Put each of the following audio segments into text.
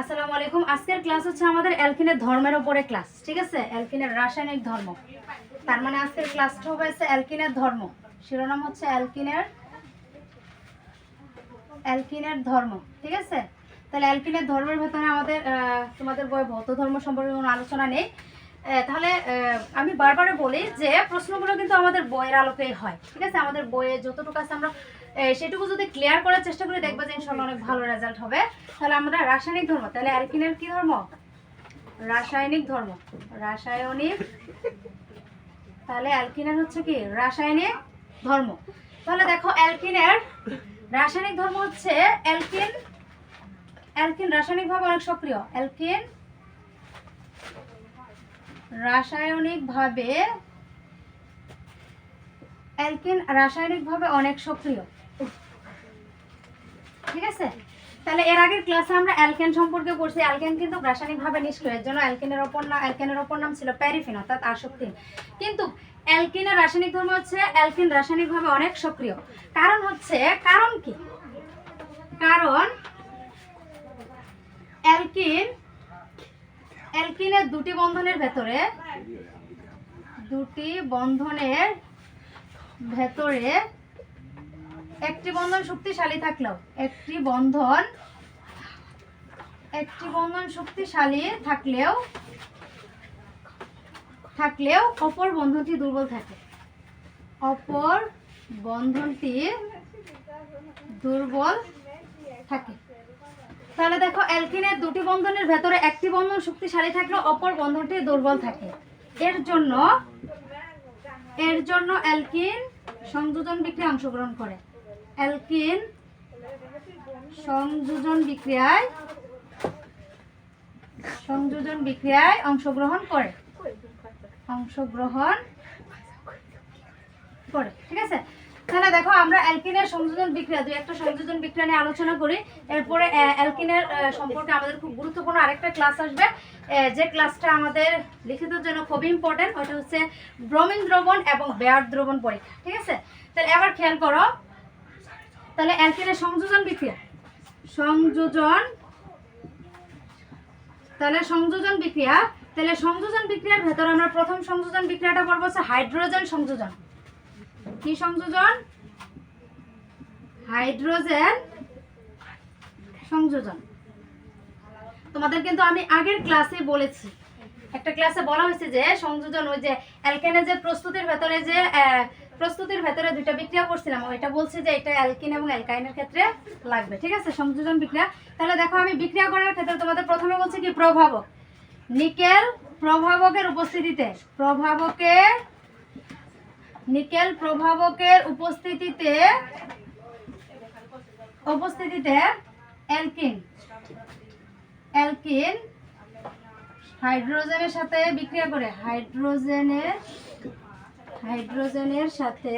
আসসালামু আলাইকুম। আজকের ক্লাস হচ্ছে আমাদের অ্যালকিনের ধর্মের উপরে ক্লাস ঠিক আছে? অ্যালকিনের রাসায়নিক ধর্ম। তার মানে আজকের ক্লাসটা হবে হচ্ছে অ্যালকিনের ধর্ম। শিরোনাম হচ্ছে অ্যালকিনের অ্যালকিনের ধর্ম, ঠিক আছে? তাহলে অ্যালকিনের ধর্মের ভেতরে আমাদের তোমাদের বই ভৌত ধর্ম সম্পর্কে কোনো আলোচনা নেই। তাহলে আমি বারবারে বলি যে প্রশ্নগুলো কিন্তু আমাদের বইয়ের আলোকেই হয়, ঠিক আছে? আমাদের বইয়ে যতটুকু আছে আমরা সেটুকু যদি ক্লিয়ার করার চেষ্টা করি দেখব যে ইনশাল্লাহ অনেক ভালো রেজাল্ট হবে। তাহলে আমরা রাসায়নিক ধর্ম, তাহলে অ্যালকিনের কি ধর্ম? রাসায়নিক ধর্ম। রাসায়নিক, তাহলে অ্যালকিনের হচ্ছে কি? রাসায়নিক ধর্ম। তাহলে দেখো অ্যালকিনের রাসায়নিক ধর্ম হচ্ছে অ্যালকিন অ্যালকিন রাসায়নিকভাবে অনেক সক্রিয়। অ্যালকিন রাসায়নিকভাবে অ্যালকিন রাসায়নিকভাবে অনেক সক্রিয়। ঠিক আছে? তাহলে এর আগের ক্লাসে আমরা অ্যালকেন সম্পর্কে পড়ছি। অ্যালকেন কিন্তু রাসায়নিকভাবে নিষ্ক্রিয়, এর জন্য অ্যালকেনের অপর নাম অ্যালকেনের অপর নাম ছিল প্যারিফিন অর্থাৎ আসক্তি কিন্তু অ্যালকিনের রাসায়নিক ধর্ম হচ্ছে অ্যালকিন রাসায়নিকভাবে অনেক সক্রিয়। কারণ হচ্ছে, কারণ কি? কারণ অ্যালকিন অ্যালকিনের দুটি বন্ধনের ভেতরে, দুটি বন্ধনের ভেতরে একটি বন্ধন শক্তিশালী থাকলেও, একটি বন্ধন একটি বন্ধন শক্তিশালী থাকলেও থাকলেও অপর বন্ধনটি দুর্বল থাকে। অপর বন্ধনটি দুর্বল থাকে। তাহলে দেখো, অ্যালকিনের দুটি বন্ধনের ভেতরে একটি বন্ধন শক্তিশালী থাকলেও অপর বন্ধনটি দুর্বল থাকে। এর জন্য এর জন্য অ্যালকিন সংযোজন বিক্রিয়ায় অংশগ্রহণ করে। অ্যালকিন সংযোজন বিক্রিয়ায় সংযোজন বিক্রিয়ায় অংশগ্রহণ করে। অংশগ্রহণ করে, ঠিক আছে? তাহলে দেখো, আমরা অ্যালকিনের সংযোজন বিক্রিয়া, দুই একটা সংযোজন বিক্রিয়া নিয়ে আলোচনা করি। এরপরে অ্যালকিনের সম্পর্কে আমাদের খুব গুরুত্বপূর্ণ আরেকটা ক্লাস আসবে। যে ক্লাসটা আমাদের লিখিতের জন্য খুবই ইম্পর্টেন্ট ওটা হচ্ছে ব্রমিন দ্রবণ এবং বেয়ার দ্রবণ পরীক্ষা, ঠিক আছে? তাহলে এবার খেয়াল করো তাহলে অ্যালকিনের সংযোজন বিক্রিয়া। সংযোজন, তাহলে সংযোজন বিক্রিয়া। তাহলে সংযোজন বিক্রিয়ার ভেতরে আমরা প্রথম সংযোজন বিক্রিয়াটা করব হচ্ছে হাইড্রোজেন সংযোজন। কি সংযোজন? হাইড্রোজেন সংযোজন। তোমাদের কিন্তু আমি আগের ক্লাসে বলেছি। একটা ক্লাসে বলা হয়েছে যে সংযোজন ওই যে অ্যালকেনের যে প্রস্তুতির ভেতরে যে প্রস্তুতির ভেতরে দুইটা বিক্রিয়া করছিলাম, ওইটা বলছি যে এটা অ্যালকিন এবং অ্যালকাইনের ক্ষেত্রে লাগবে, ঠিক আছে? সংযোজন বিক্রিয়া। তাহলে দেখো, আমি বিক্রিয়া করার ক্ষেত্রে তোমাদের প্রথমে বলছি কি? প্রভাবক। নিকেল প্রভাবকের উপস্থিতিতে প্রভাবকের নিকেল প্রভাবকের উপস্থিতিতে উপস্থিতিতে অ্যালকিন অ্যালকিন হাইড্রোজেনের সাথে বিক্রিয়া করে, হাইড্রোজেনের হাইড্রোজেনের সাথে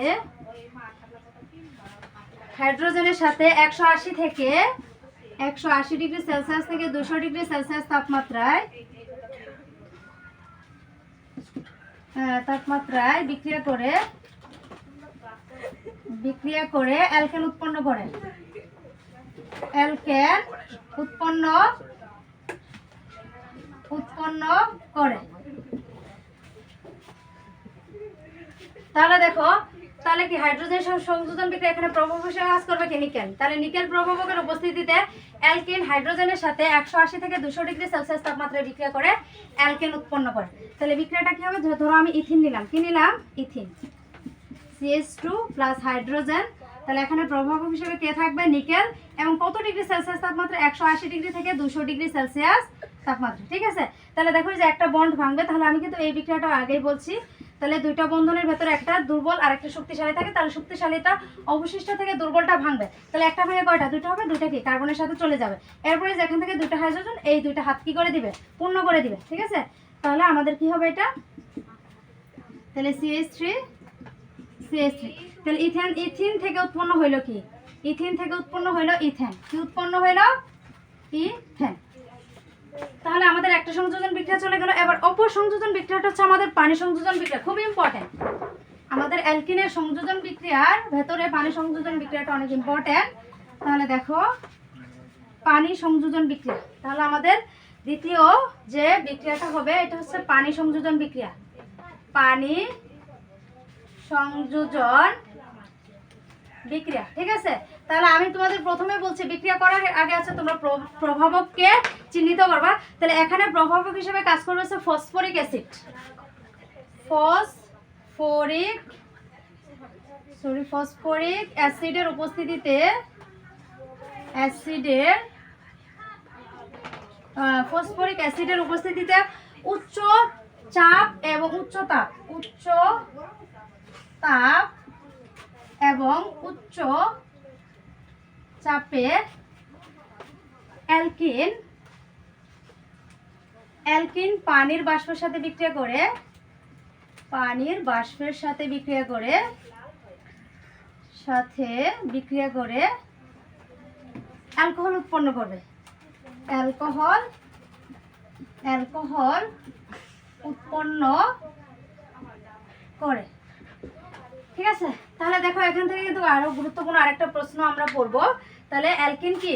হাইড্রোজেনের সাথে একশো আশি থেকে একশো আশি ডিগ্রি সেলসিয়াস থেকে দুশো ডিগ্রি সেলসিয়াস তাপমাত্রায় তাপমাত্রায় বিক্রিয়া করে বিক্রিয়া করে অ্যালকেন উৎপন্ন করে। অ্যালকেন উৎপন্ন উৎপন্ন করে। তাহলে দেখো, তাহলে কি হাইড্রোজেন সংযোজন বিক্রিয়া এখানে প্রভাব হিসেবে কাজ করবে কি নিকেল তাহলে নিকেল প্রভাবকের উপস্থিতিতে অ্যালকেন হাইড্রোজেনের সাথে একশো আশি থেকে দুশো ডিগ্রি সেলসিয়াস তাপমাত্রায় বিক্রিয়া করে অ্যালকেন উৎপন্ন করে। তাহলে বিক্রিয়াটা কি হবে? ধরো ধরো আমি ইথিন নিলাম। কি নিলাম? Ethyne. CS two plus hydrogen তাহলে এখানে প্রভাবক হিসেবে কে থাকবে? নিকেল এবং কত ডিগ্রি সেলসিয়াস তাপমাত্রা? একশো আশি ডিগ্রি থেকে দুশো ডিগ্রি সেলসিয়াস তাপমাত্রা। ঠিক আছে? তাহলে দেখো যে একটা বন্ড ভাঙবে, তাহলে আমি কিন্তু এই বিক্রিয়াটা আগেই বলছি। তাহলে দুইটা বন্ধনের ভেতরে একটা দুর্বল আর একটা শক্তিশালী থাকে, তাহলে শক্তিশালীটা অবশিষ্ট থেকে দুর্বলটা ভাঙবে। তাহলে একটা ভেঙে কয়টা? দুইটা হবে, দুইটা কি? কার্বনের সাথে চলে যাবে। এরপরে যেখান থেকে দুইটা হাইড্রোজেন, এই দুইটা হাত কি করে দিবে? পূর্ণ করে দিবে, ঠিক আছে? তাহলে আমাদের কি হবে এটা? তাহলে সিএস থ্রি সিএস থ্রি তাহলে ইথেন, ইথিন থেকে উৎপন্ন হইল কি? ইথিন থেকে উৎপন্ন হইল ইথেন। কি উৎপন্ন হইল? ইথেন। সংযোজন বিক্রিয়া চলে গেল। এবার অপর সংযোজন বিক্রিয়াটা হচ্ছে আমাদের পানি সংযোজন বিক্রিয়া। খুব ইম্পর্টেন্ট আমাদের অ্যালকিনের সংযোজন বিক্রিয়ার ভেতরে পানি সংযোজন বিক্রিয়াটা অনেক ইম্পর্টেন্ট তাহলে দেখো, পানি সংযোজন বিক্রিয়া। তাহলে আমাদের দ্বিতীয় যে বিক্রিয়াটা হবে, এটা হচ্ছে পানি সংযোজন বিক্রিয়া। পানি সংযোজন বিক্রিয়া, ঠিক আছে? তাহলে আমি তোমাদের প্রথমে বলছি, বিক্রিয়া করার আগে আছে তোমরা প্র- প্রভাবককে চিহ্নিত করবা। তাহলে এখানে প্রভাবক হিসেবে কাজ করবে হচ্ছে phosphoric acid. Phosphoric sorry phosphoric অ্যাসিডের উপস্থিতিতে অ্যাসিডের ফসফরিক অ্যাসিডের উপস্থিতিতে উচ্চ চাপ এবং উচ্চ তাপ উচ্চ তাপ এবং উচ্চ চাপে অ্যালকিন অ্যালকিন পানির বাষ্পের সাথে বিক্রিয়া করে, পানির বাষ্পের সাথে বিক্রিয়া করে, সাথে বিক্রিয়া করে অ্যালকোহল উৎপন্ন করবে। অ্যালকোহল অ্যালকোহল উৎপন্ন করে। ঠিক আছে? তাহলে দেখো, এখান থেকে কিন্তু আরও গুরুত্বপূর্ণ আরেকটা প্রশ্ন আমরা পড়ব। তাহলে অ্যালকিন কি?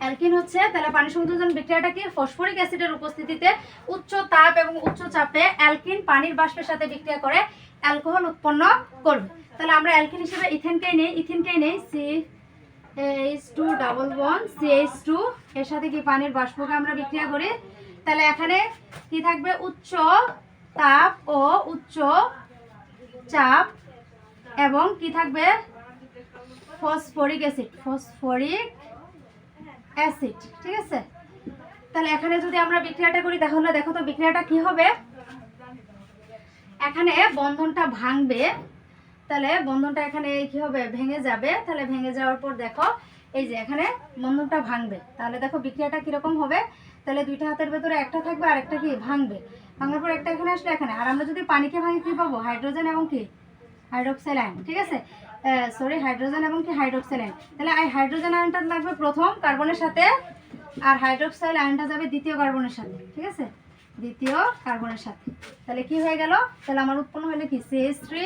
অ্যালকিন হচ্ছে, তাহলে পানি সংযোজন বিক্রিয়াটা কি? ফসফরিক অ্যাসিডের উপস্থিতিতে উচ্চ তাপ এবং উচ্চ চাপে অ্যালকিন পানির বাষ্পের সাথে বিক্রিয়া করে অ্যালকোহল উৎপন্ন করবে। তাহলে আমরা অ্যালকিন হিসেবে ইথেনকেই নেই ইথেনকেই নেই C H two double one C H two এর সাথে কি পানির বাষ্পকে আমরা বিক্রিয়া করি? তাহলে এখানে কি থাকবে? উচ্চ তাপ ও উচ্চ চাপ এবং কি থাকবে? ফসফরিক অ্যাসিড ফসফরিক অ্যাসিড, ঠিক আছে? তাহলে এখানে যদি আমরা বিক্রিয়াটা করি, তাহলে দেখো তো বিক্রিয়াটা কি হবে? এখানে বন্ধনটা ভাঙবে। তাহলে বন্ধনটা এখানে কি হবে? ভেঙে যাবে। তাহলে ভেঙে যাওয়ার পর দেখো, এই যে এখানে বন্ধনটা ভাঙবে। তাহলে দেখো বিক্রিয়াটা কীরকম হবে? তাহলে দুইটা হাতের ভেতরে একটা থাকবে আর একটা কি? ভাঙবে। ভাঙার পর একটা এখানে আসলে এখানে। আর আমরা যদি পানিকে ভাঙি কি পাবো? হাইড্রোজেন এবং কি? হাইড্রোক্সাইল আয়ন ঠিক আছে? সরি হাইড্রোজেন এবং কি হাইড্রোক্সাইল আয়ন তাহলে এই হাইড্রোজেন আয়নটা লাগবে প্রথম কার্বনের সাথে, আর হাইড্রোক্সাইল আয়নটা যাবে দ্বিতীয় কার্বনের সাথে, ঠিক আছে? দ্বিতীয় কার্বনের সাথে। তাহলে কি হয়ে গেল? তাহলে আমার উৎপন্ন হলো কি? সিএইচ থ্রি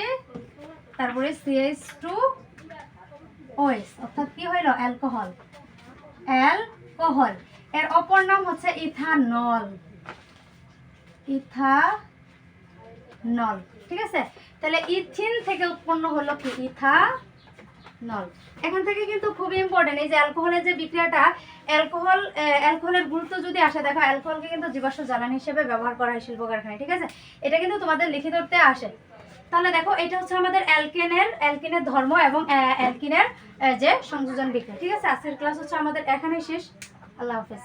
তারপরে সিএইচ টু ওএস অর্থাৎ কি হইল? অ্যালকোহল অ্যালকোহল এর অপর নাম হচ্ছে ইথানল ইথানল ঠিক আছে? তাহলে ইথিন থেকে উৎপন্ন হলো কি? ইথানল। এখান থেকে কিন্তু খুবই ইম্পর্টেন্ট এই যে অ্যালকোহলের যে বিক্রিয়াটা, অ্যালকোহল অ্যালকোহলের গুরুত্ব যদি আসে, দেখো অ্যালকোহলকে কিন্তু জীবাশ্ম জ্বালানি হিসেবে ব্যবহার করা হয় শিল্প কারখানায় ঠিক আছে? এটা কিন্তু তোমাদের লিখিততে আসে। তাহলে দেখো, এটা হচ্ছে আমাদের অ্যালকেনের, অ্যালকিনের ধর্ম এবং অ্যালকিনের যে সংযোজন বিক্রিয়া, ঠিক আছে? আজকের ক্লাস হচ্ছে আমাদের এখানেই শেষ। আল্লাহ হাফেজ।